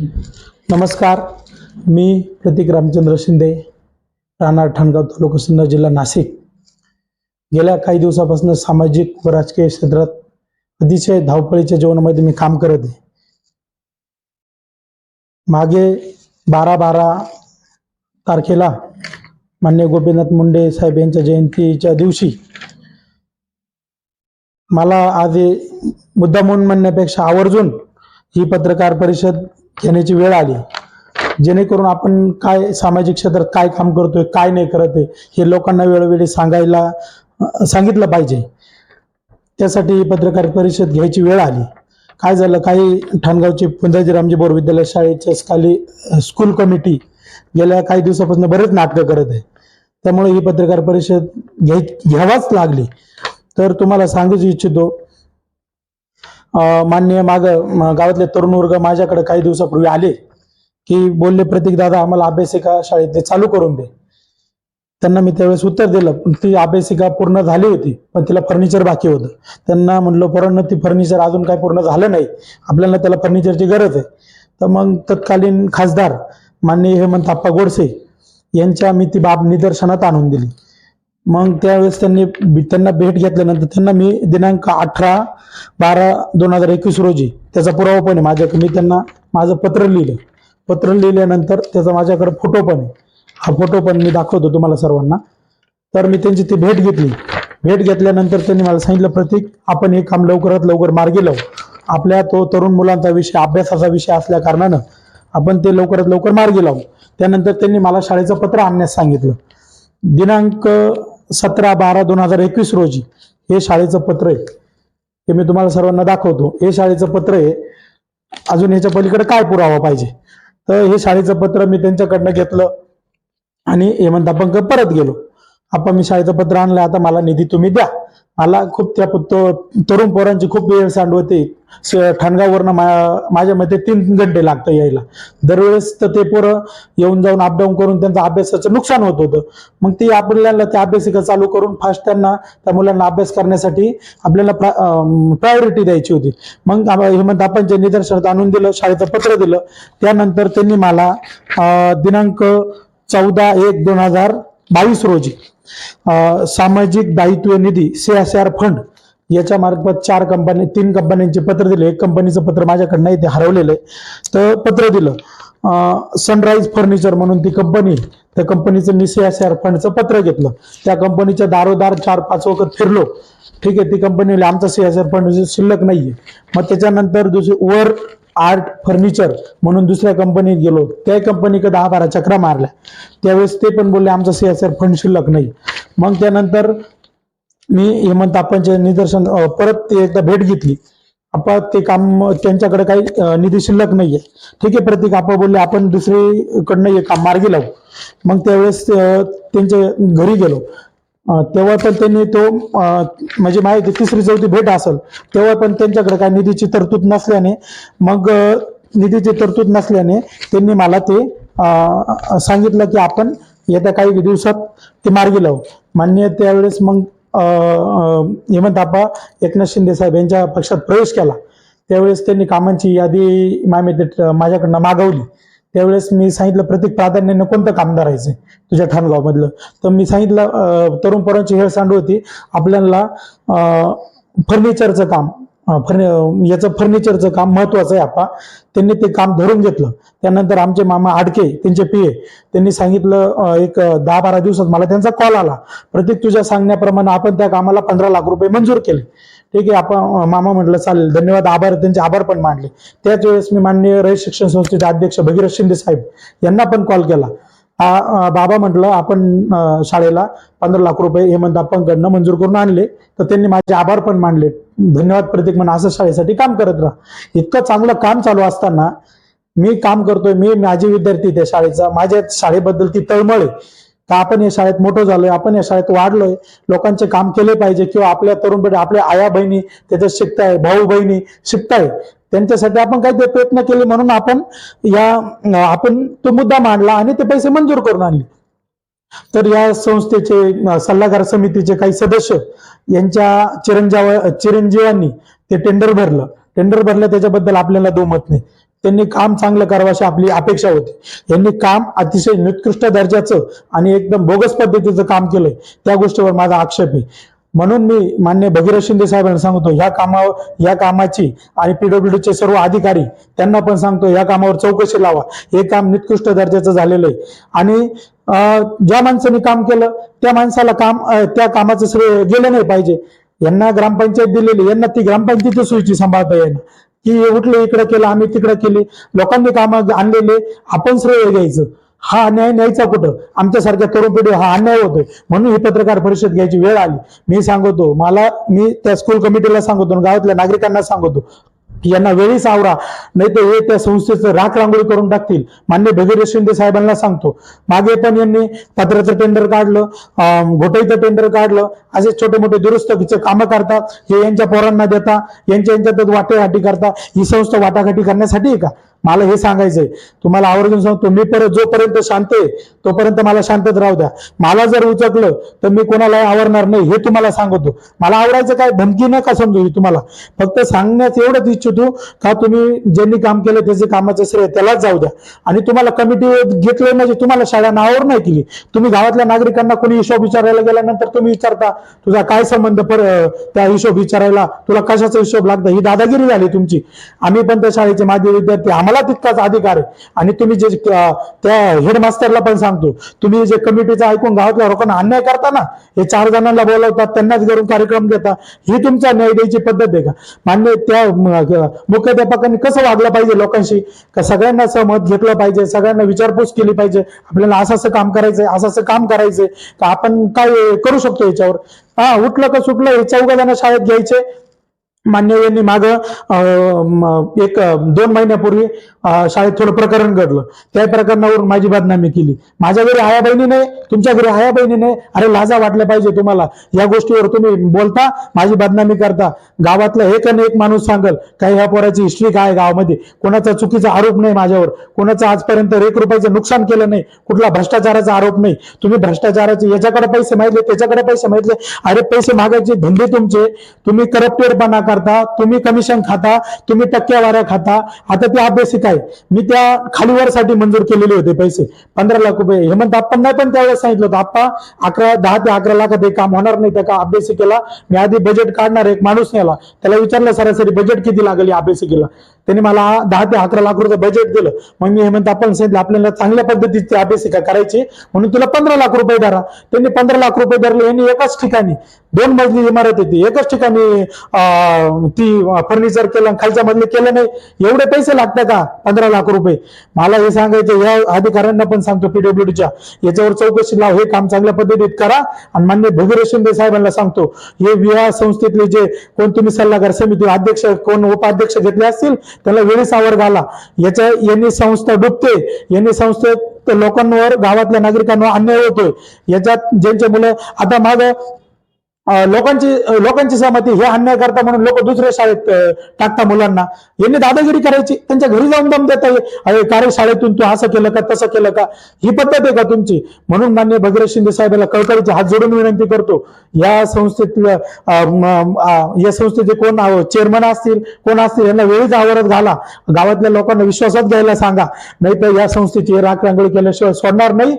नमस्कार. मी प्रतीक रामचंद्र शिंदे राहणार ठाणगाव तालुका सिन्नर जिल्हा नाशिक. गेल्या काही दिवसापासून सामाजिक व राजकीय क्षेत्रात अतिशय धावपळीच्या जीवनामध्ये मी काम करत आहे. मागे बारा बारा तारखेला मान्य गोपीनाथ मुंडे साहेब यांच्या जयंतीच्या दिवशी मला आज मुद्दा म्हणून म्हणण्यापेक्षा आवर्जून ही पत्रकार परिषद घेण्याची वेळ आली. जेणेकरून आपण काय सामाजिक क्षेत्रात काय काम करतोय काय नाही करत आहे हे लोकांना वेळोवेळी सांगायला सांगितलं पाहिजे. त्यासाठी ही पत्रकार परिषद घ्यायची वेळ आली. काय झालं काही ठाणगावचे पुंजाजी रामजी बोर विद्यालय शाळेच्या खाली स्कूल कमिटी गेल्या काही दिवसापासून बरेच नाटकं करत आहे. त्यामुळे ही पत्रकार परिषद घ्याय घ्यावाच लागली. तर तुम्हाला सांगूच इच्छितो मान्य माग गावातले तरुण वर्ग माझ्याकडे काही दिवसापूर्वी आले की बोलले प्रतीक दादा आम्हाला अभ्यासिका शाळेतले चालू करून दे. त्यांना मी त्यावेळेस उत्तर दिलं पण ती अभ्यासिका पूर्ण झाली होती पण तिला फर्निचर बाकी होतं. त्यांना म्हणलं पोरांना ती फर्निचर अजून काय पूर्ण झालं नाही आपल्याला त्याला फर्निचरची गरज आहे. तर मग तत्कालीन खासदार माननीय हेमंत आप्पा गोडसे यांच्या मी ती बाब निदर्शनात आणून दिली. मग त्यावेळेस त्यांनी त्यांना भेट घेतल्यानंतर त्यांना मी दिनांक अठरा बारा दोन हजार एकवीस रोजी त्याचा पुरावा पण आहे. माझ्याकडे मी त्यांना माझं पत्र लिहिलं. पत्र लिहिल्यानंतर त्याचा माझ्याकडे फोटो पण आहे. हा फोटो पण मी दाखवतो तुम्हाला सर्वांना. तर मी त्यांची ती भेट घेतली. भेट घेतल्यानंतर त्यांनी मला सांगितलं प्रतीक आपण हे काम लवकरात लवकर मार्गी लावू. आपल्या तो तरुण मुलांचा विषय अभ्यासाचा विषय असल्या कारणानं आपण ते लवकरात लवकर मार्गी लावू. त्यानंतर त्यांनी मला शाळेचं पत्र आणण्यास सांगितलं. दिनांक सतरा बारा दोन हजार एकवीस रोजी हे शाळेचं पत्र आहे. हे मी तुम्हाला सर्वांना दाखवतो. हे शाळेचं पत्र आहे. अजून ह्याच्या पलीकडे काय पुरावा पाहिजे? तर हे शाळेचं पत्र मी त्यांच्याकडनं घेतलं आणि हेमंत आपण परत गेलो. आपण मी शाळेचं पत्र आणलं. आता मला निधी तुम्ही द्या. मला खूप त्या तो- तरुण पोरांची खूप वेळ सांडवते. ठाणगाववरनं मा माझ्या मते तीन घंटे लागतं यायला. दरवेळेस तर ते पोरं येऊन जाऊन अपडाऊन करून त्यांचं अभ्यासाचं नुकसान होत होतं. मग ती आपल्याला त्या अभ्यासिका चालू करून फास्ट त्यांना त्या मुलांना अभ्यास करण्यासाठी आपल्याला प्रायोरिटी द्यायची होती. मग हेमंत आपांच्या निदर्शनात आणून दिलं शाळेचं पत्र दिलं. त्यानंतर त्यांनी मला दिनांक चौदा एक दोन हजार बावीस रोजी सामाजिक दायित्व निधी सी एस आर फंड याच्या मार्फत चार कंपनी तीन कंपन्यांचे पत्र दिले. एक कंपनीचं पत्र माझ्याकडनं इथे हरवलेलं आहे. तर पत्र दिलं सनराईज फर्निचर म्हणून ती कंपनी त्या कंपनीचं मी फंडचं पत्र घेतलं. त्या कंपनीच्या दारोदार चार पाच वखत फिरलो. ठीक आहे ती कंपनी आमचा सीएसआर फंड शिल्लक नाहीये. मग त्याच्यानंतर दुसरी वर आर्ट फर्निचर म्हणून दुसऱ्या कंपनीत गेलो. त्या कंपनीकडे दहा बारा चक्रा मारल्या. त्यावेळेस ते पण बोलले आमचा सीएसआर फंड शिल्लक नाही. मग त्यानंतर मी हेमंत आप्पांचे निदर्शन परत ते एकदा भेट घेतली. आपण ते काम त्यांच्याकडे काही निधी शिल्लक नाहीये. ठीक आहे प्रतीक आपा बोलले आपण दुसरीकडनं हे काम मार्गी लावू. मग त्यावेळेस त्यांच्या घरी गेलो. तेव्हा पण त्यांनी तो म्हणजे माहिती तिसरी चौथी भेट असेल तेव्हा पण त्यांच्याकडे काही निधीची तरतूद नसल्याने मग निधीची तरतूद नसल्याने त्यांनी मला ते सांगितलं की आपण येत्या काही दिवसात ते मार्गी लावू. मान्य त्यावेळेस मग अं, हेमंत आप्पा एकनाथ शिंदे साहेब यांच्या पक्षात प्रवेश केला. त्यावेळेस त्यांनी कामांची यादी मामे माझ्याकडनं मागवली. त्यावेळेस मी सांगितलं प्रत्येक प्राधान्याने कोणतं काम धरायचं तुझ्या ठाणगावमधलं? तर मी सांगितलं तरुण पोरांची हेळसांड होती. आपल्याला फर्निचरचं काम फर्नि याचं फर्निचरचं काम महत्वाचं आहे आपा त्यांनी ते काम धरून घेतलं. त्यानंतर आमचे मामा आडके त्यांचे पिये त्यांनी सांगितलं एक दहा बारा दिवसात मला त्यांचा कॉल आला. प्रत्येक तुझ्या सांगण्याप्रमाणे आपण त्या कामाला पंधरा लाख रुपये मंजूर केले. ठीक आहे आपण मामा म्हटलं चालेल धन्यवाद आभार त्यांचे आभार पण मानले. त्याच वेळेस मी माननीय रयत शिक्षण संस्थेचे अध्यक्ष भगीरथ शिंदे साहेब यांना पण कॉल केला. आ, बाबा म्हटलं आपण शाळेला पंधरा लाख रुपये हेमंत आपणकडनं मंजूर करून आणले. तर त्यांनी माझे आभार पण मानले. धन्यवाद प्रतीक म्हणून असं शाळेसाठी काम करत राहा. इतकं चांगलं काम चालू असताना मी काम करतोय. मी माझे विद्यार्थी त्या शाळेचा. माझ्या शाळेबद्दल ती तळमळ आहे. का आपण या शाळेत मोठं झालोय? आपण या शाळेत वाढलोय. लोकांचे काम केले पाहिजे किंवा आपल्या तरुण पिढी आपल्या आया बहिणी त्याच्यात शिकताय भाऊ बहिणी शिकताय. त्यांच्यासाठी आपण काही ते प्रयत्न केले म्हणून आपण या आपण तो मुद्दा मांडला आणि ते पैसे मंजूर करून आणले. तर या संस्थेचे सल्लागार समितीचे काही सदस्य यांच्या चिरंजीव चिरंजीवांनी ते टेंडर भरलं. टेंडर भरलं त्याच्याबद्दल आपल्याला दोमत नाही. त्यांनी काम चांगलं करावं अशी आपली अपेक्षा होती. यांनी काम अतिशय निकृष्ट दर्जाचं आणि एकदम बोगस पद्धतीचं काम केलंय. त्या गोष्टीवर माझा आक्षेप आहे. म्हणून मी मान्य भगीरथ शिंदे साहेबांना सांगतो ह्या कामावर या कामाची आणि पीडब्ल्यूडीचे सर्व अधिकारी त्यांना पण सांगतो या कामावर चौकशी लावा. हे काम निकृष्ट दर्जाचं झालेलं आहे. आणि अं, ज्या माणसाने काम केलं त्या माणसाला काम त्या कामाचं श्रेय गेलं नाही पाहिजे. यांना ग्रामपंचायत दिलेली यांना ती ग्रामपंचायतच सोयीची सांभाळता येईल की उठले इकडे केलं आम्ही तिकडे केली. लोकांनी कामं आणलेले आपण श्रेय घ्यायचं. हा अन्याय न्यायचा कुठं? आमच्यासारख्या तरुण पिढी हा अन्याय होतोय. म्हणून ही पत्रकार परिषद घ्यायची वेळ आली. मी सांगतो मला मी त्या स्कूल कमिटीला सांगतो गावातल्या नागरिकांना सांगतो की यांना वेळीच आवरा नाही तर हे त्या संस्थेचं राख रांगोळी करून टाकतील. मान्य भगीरथ शिंदे साहेबांना सांगतो. मागे पण यांनी पत्राचं टेंडर काढलं अं, घोटाईचं टेंडर काढलं. असे छोटे मोठे दुरुस्तीचे कामं करतात. हे यांच्या पोरांना देता यांच्या यांच्यातच वाटेघाटी करता. ही संस्था वाटाघाटी करण्यासाठी आहे का? मला हे सांगायचंय. तुम्हाला आवर्जून सांगतो मी परत जोपर्यंत शांत आहे तोपर्यंत मला शांतच राहू द्या. मला जर उचकलं तर मी कोणालाही आवरणार नाही हे तुम्हाला सांगतो. मला आवडायचं काय धमकी नका समजू तुम्हाला. फक्त सांगण्यात एवढंच इच्छितो का तुम्ही ज्यांनी काम केलं त्याचे कामाचं श्रेय त्यालाच जाऊ द्या. आणि तुम्हाला कमिटी घेतलं म्हणजे तुम्हाला शाळांना आवर नाही केली. तुम्ही गावातल्या नागरिकांना कोणी हिशोब विचारायला गेल्यानंतर तुम्ही विचारता तुझा काय संबंध पर त्या हिशोब विचारायला? तुला कशाचा हिशोब लागता? ही दादागिरी झाली तुमची. आम्ही पण त्या शाळेचे माजी विद्यार्थी मला तितकाच अधिकार आहे. आणि तुम्ही जे त्या हेडमास्टरला पण सांगतो तुम्ही जे कमिटीचं ऐकून गावातल्या लोकांना अन्याय करता ना हे चार जणांना बोलवतात त्यांनाच घरून कार्यक्रम देता ही तुमचा न्याय द्यायची पद्धत आहे का? मान्य त्या मुख्याध्यापकांनी कसं वागलं पाहिजे लोकांशी? का सगळ्यांना सहमत घेतलं पाहिजे सगळ्यांना विचारपूस केली पाहिजे आपल्याला असं असं काम करायचंय असं असं काम करायचंय का आपण काय करू शकतो याच्यावर? हा उठलं का सुटलं हे चौघ जण शाळेत घ्यायचे मान्य यांनी माग एक दोन महिन्यापूर्वी शाळेत थोडं प्रकरण घडलं. त्या प्रकरणावरून माझी बदनामी केली. माझ्या घरी आया बहिणी नाही तुमच्या घरी आया बहिणी नाही अरे लाजा वाटल्या पाहिजे तुम्हाला. या गोष्टीवर तुम्ही बोलता माझी बदनामी करता. गावातला एक आणि एक माणूस सांगल काही ह्या पोराची हिस्ट्री काय गावामध्ये? कोणाचा चुकीचा आरोप नाही माझ्यावर. कोणाचा आजपर्यंत एक रुपयाचं नुकसान केलं नाही. कुठला भ्रष्टाचाराचा आरोप नाही. तुम्ही भ्रष्टाचाराचे याच्याकडे पैसे मागितले त्याच्याकडे पैसे मागितले. अरे पैसे मागायचे धंदे तुमचे. तुम्ही करप्टेडपणा करता तुम्ही कमिशन खाता तुम्ही टक्केवाऱ्या खाता. आता ते अभ्यासिक आहे मी त्या खालीवरसाठी मंजूर केलेले होते पैसे. पंधरा लाख रुपये. हेमंत आप्पांना पण त्यावेळेस सांगितलं होतं आप्पा अकरा दहा ते अकरा लाखात हे काम होणार नाही त्या का अभ्यासिकेला मी आधी बजेट काढणार एक माणूस नेला. त्याला विचारलं सरासरी बजेट किती लागेल या अभ्यासिकेला त्यांनी मला दहा ते अकरा लाख रुपये बजेट दिलं. मग मी हेमंत आपण सांगितलं आपल्याला चांगल्या पद्धतीची अभ्यासिका करायची? म्हणून तुला पंधरा लाख रुपये धरा. त्यांनी पंधरा लाख रुपये धरले यांनी एकाच ठिकाणी. दोन मजली इमारत होती. एकच ठिकाणी ती फर्निचर केलं खालच्या मजली केलं नाही. एवढे पैसे लागतात का? पंधरा लाख रुपये. मला हे सांगायचं या अधिकाऱ्यांना पण सांगतो पीडब्ल्यूडीच्या याच्यावर चौकशी लाव हे काम चांगल्या पद्धतीत करा. आणि मान्य भगीरथ शिंदे साहेबांना सांगतो हे विवाह संस्थेतले जे कोण तुम्ही सल्लागार समिती अध्यक्ष कोण उपाध्यक्ष घेतले असतील त्याला वेळीच आवर घाला. याच्या यांनी संस्था डुबते. यांनी संस्थेत लोकांवर गावातल्या नागरिकांवर अन्याय होतोय. याच्यात ज्यांचे मुलं आता माझं लोकांची लोकांची सहमती हे अन्याय करता म्हणून लोक दुसऱ्या शाळेत टाकता मुलांना. यांनी दादागिरी करायची त्यांच्या घरी जाऊन दम देता अरे कार्य शाळेतून तू असं केलं का तसं केलं का? ही पद्धत आहे का तुमची? म्हणून मान्य भगीरथ शिंदे साहेबांना कळकळीचे हात जोडून विनंती करतो. या संस्थेत या संस्थेचे कोण चेअरमन असतील कोण असतील यांना वेळीच आवरत घाला. गावातल्या लोकांना विश्वासात घ्यायला सांगा. नाही तर या संस्थेची राखरांगोळी केल्याशिवाय सोडणार नाही.